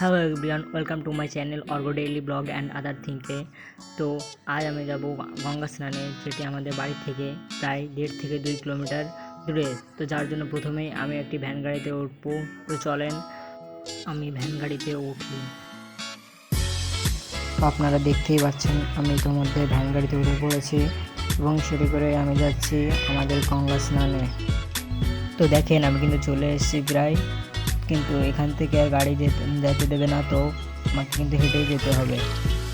Hello everyone welcome to my channel Argo daily blog and other থিংকে তো আজ আমি যাব গঙ্গা স্নানে, যেটি আমাদের বাড়ি থেকে প্রায় দেড় থেকে দুই কিলোমিটার দূরে। তো যার জন্য প্রথমেই আমি একটি ভ্যান গাড়িতে উঠবো। তো চলেন, আমি ভ্যান গাড়িতে উঠি। আপনারা দেখতেই পাচ্ছেন, আমি ইতিমধ্যে ভ্যান গাড়িতে উঠে পড়েছি এবং সেটি করে আমি যাচ্ছি আমাদের গঙ্গা স্নানে। তো দেখেন, আমি কিন্তু চলে এসেছি প্রায় কিন্তু এখান থেকে আর গাড়ি যেতে দেবে না তো আমাকে কিন্তু হেঁটেই যেতে হবে।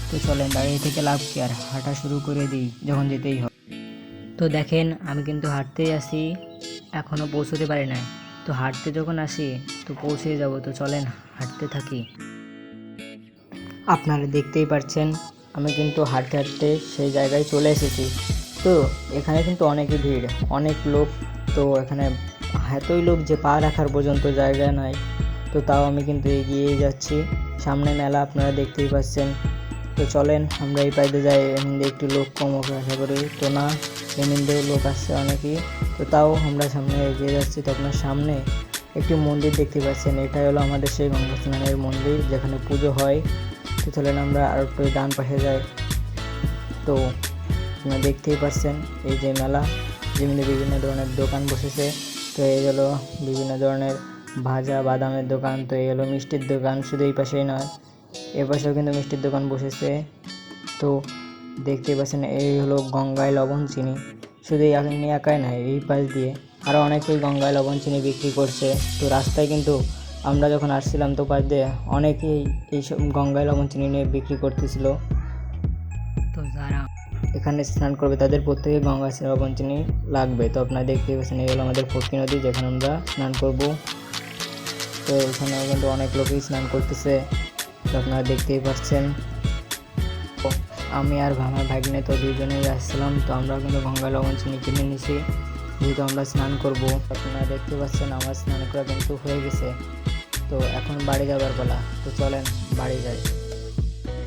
তো চলেন দাঁড়িয়ে থেকে লাভ কি আর হাঁটা শুরু করে দিই, যখন যেতেই হবে। তো দেখেন, আমি কিন্তু হাঁটতেই আসি এখনও পৌঁছতে পারি না তো হাঁটতে যখন আসি, তো পৌঁছে যাব। তো চলেন, হাঁটতে থাকি। আপনারা দেখতেই পারছেন, আমি কিন্তু হাঁটতে হাঁটতে সেই জায়গায় চলে এসেছি। তো এখানে কিন্তু অনেকই ভিড়, অনেক লোক। তো এখানে এতই লোক যে পা রাখার পর্যন্ত জায়গা নাই। তো তাও আমি কিন্তু এগিয়েই যাচ্ছি। সামনে মেলা আপনারা দেখতেই পাচ্ছেন। তো চলেন, আমরা এই পাইতে যাই। এমনি একটু লোক কম হবে আশা করি। তো না এমনিতেও লোক আসছে অনেকই। তো তাও আমরা সামনে এগিয়ে যাচ্ছি। তো আপনার সামনে একটি মন্দির দেখতে পাচ্ছেন। এটাই হলো আমাদের সেই গঙ্গা স্নানের মন্দির যেখানে পুজো হয়। তো চলেন আমরা আর একটু ডান পাশে যাই। তো আপনারা দেখতেই পাচ্ছেন এই যে মেলা যেমনি বিভিন্ন ধরনের দোকান বসেছে। তো এই হলো বিভিন্ন ধরনের ভাজা বাদামের দোকান, তো এই হলো মিষ্টির দোকান। শুধু এই পাশেই নয়, এ পাশেও কিন্তু মিষ্টির দোকান বসেছে। তো দেখতেই পাচ্ছেন, এই হলো গঙ্গায় লবণ চিনি। শুধু আপনি একাই নয়, এই পাশ দিয়ে আরও অনেকেই গঙ্গায় লবণ চিনি বিক্রি করছে। তো রাস্তায় কিন্তু আমরা যখন আসছিলাম, তো পাশ দিয়ে অনেকেই এইসব গঙ্গায় লবণ চিনি নিয়ে বিক্রি করতেছিল। তো যারা এখানে স্নান করবে, তাদের প্রত্যেকে গঙ্গা চিনি লাগবে। তো আপনারা দেখতেই পাচ্ছেন, এই হলো আমাদের ফকি নদী, যেখানে আমরা স্নান করব। তো এখানে কিন্তু অনেক লোকই স্নান করতেছে, তো আপনারা দেখতেই পাচ্ছেন। আমি আর আমার ভাগ্নে তো দুজনেই আসছিলাম, তো আমরা কিন্তু গঙ্গা লবণ চিনি কিনে নিছি। যেহেতু আমরা স্নান করব আপনারা দেখতে পাচ্ছেন, আমার স্নান করা কিন্তু হয়ে গেছে। তো এখন বাড়ি যাবার পালা, তো চলেন, বাড়ি যাই।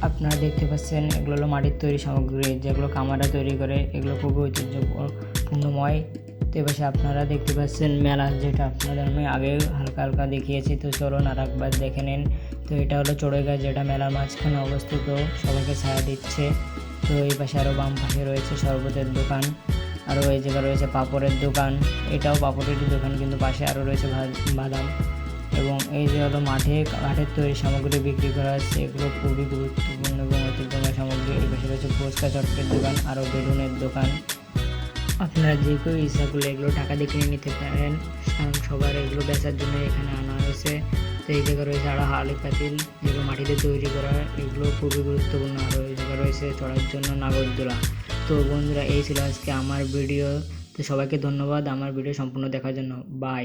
আপনারা দেখতে পাচ্ছেন এগুলো হলো মাটির তৈরি সামগ্রী, যেগুলো কামারা তৈরি করে, এগুলো খুবই ঐতিহ্যপূর্ণময়। তো এবার আপনারা দেখতে পাচ্ছেন মেলা, যেটা আপনাদের আমি আগে হালকা হালকা দেখিয়েছি। তো চলুন আর একবার দেখে নিন। তো এটা হলো চড়ুইগাছ যেটা মেলার মাঝখানে অবস্থিত। সবাইকে ছায়া দিচ্ছে। তো এই পাশে আরও বাম পাশে রয়েছে শরবতের দোকান। আরও এই জায়গায় রয়েছে পাপড়ের দোকান। এটাও পাপড়ের দোকান, কিন্তু পাশে আরও রয়েছে বাদাম। এবং এই যে হলো মাঠে কাঠের তৈরি সামগ্রী বিক্রি করা হচ্ছে, এগুলো খুবই গুরুত্বপূর্ণ এবং ঐতিহ্যময় সামগ্রী। এই পাশে রয়েছে ফুচকা চটকের দোকান আরও বেলুনের দোকান। আপনারা যে কেউ ইচ্ছা করলে এগুলো টাকা দিয়ে কিনে নিতে পারেন, কারণ সবার এগুলো বেচার জন্য এখানে আনা হয়েছে। তো এই জায়গায় রয়েছে আরও হালি পাতিল, যেগুলো মাটিতে তৈরি করা, এগুলো খুবই গুরুত্বপূর্ণ। আরও এই জায়গায় রয়েছে চড়ার জন্য নাগরদোলা। তো বন্ধুরা, এই ছিল আজকে আমার ভিডিও। তো সবাইকে ধন্যবাদ, আমার ভিডিও সম্পূর্ণ দেখার জন্য। বাই